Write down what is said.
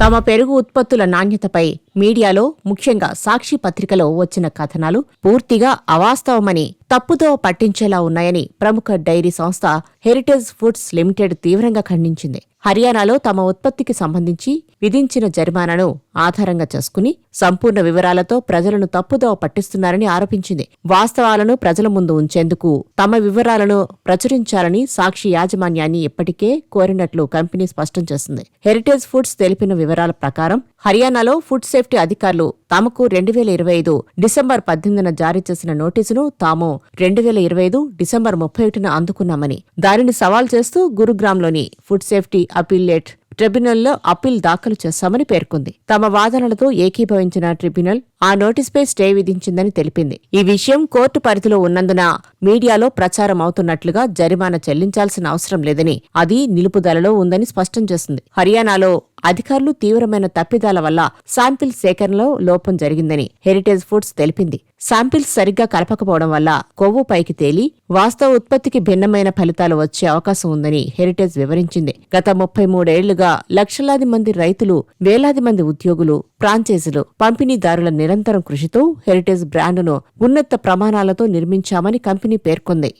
తమ పెరుగు ఉత్పత్తుల నాణ్యతపై మీడియాలో ముఖ్యంగా సాక్షి పత్రికలో వచ్చిన కథనాలు పూర్తిగా అవాస్తవమని తప్పుదో పట్టించేలా ఉన్నాయని ప్రముఖ డైరీ సంస్థ హెరిటేజ్ ఫుడ్స్ లిమిటెడ్ తీవ్రంగా ఖండించింది. హర్యానాలో తమ ఉత్పత్తికి సంబంధించి విధించిన జరిమానాను ఆధారంగా చేసుకుని సంపూర్ణ వివరాలతో ప్రజలను తప్పుదోవ పట్టిస్తున్నారని ఆరోపించింది. వాస్తవాలను ప్రజల ముందు ఉంచేందుకు తమ వివరాలను ప్రచురించాలని సాక్షి యాజమాన్యాన్ని ఇప్పటికే కోరినట్లు కంపెనీ స్పష్టం చేసింది. హెరిటేజ్ ఫుడ్స్ తెలిపిన వివరాల ప్రకారం హర్యానాలో ఫుడ్ సేఫ్టీ అధికారులు తమకు రెండు వేల ఇరవై ఐదు డిసెంబర్ పద్దెనిమిదిన జారీ చేసిన నోటీసును తాము రెండు వేల ఇరవై ఐదు డిసెంబర్ ముప్పై ఒకటిన అందుకున్నామని దానిని సవాల్ చేస్తూ గురుగ్రామ్లోని ఫుడ్ సేఫ్టీ అపీలేట్ ట్రిబ్యునల్లో అప్పీల్ దాఖలు చేస్తామని పేర్కొంది. తమ వాదనలతో ఏకీభవించిన ట్రిబ్యునల్ ఆ నోటీసుపై స్టే విధించిందని తెలిపింది. ఈ విషయం కోర్టు పరిధిలో ఉన్నందున మీడియాలో ప్రచారం అవుతున్నట్లుగా జరిమానా చెల్లించాల్సిన అవసరం లేదని అది నిలుపుదలలో ఉందని స్పష్టం చేసింది. హర్యానాలో అధికారులు తీవ్రమైన తప్పిదాల వల్ల శాంపిల్ సేకరణలో లోపం జరిగిందని హెరిటేజ్ ఫుడ్స్ తెలిపింది. శాంపిల్స్ సరిగ్గా కలపకపోవడం వల్ల కొవ్వు పైకి తేలి వాస్తవ ఉత్పత్తికి భిన్నమైన ఫలితాలు వచ్చే అవకాశం ఉందని హెరిటేజ్ వివరించింది. గత ముప్పై మూడేళ్ళుగా లక్షలాది మంది రైతులు వేలాది మంది ఉద్యోగులు ఫ్రాంచైజీలు పంపిణీదారుల నిరంతరం కృషితో హెరిటేజ్ బ్రాండును ఉన్నత ప్రమాణాలతో నిర్మించామని కంపెనీ పేర్కొంది.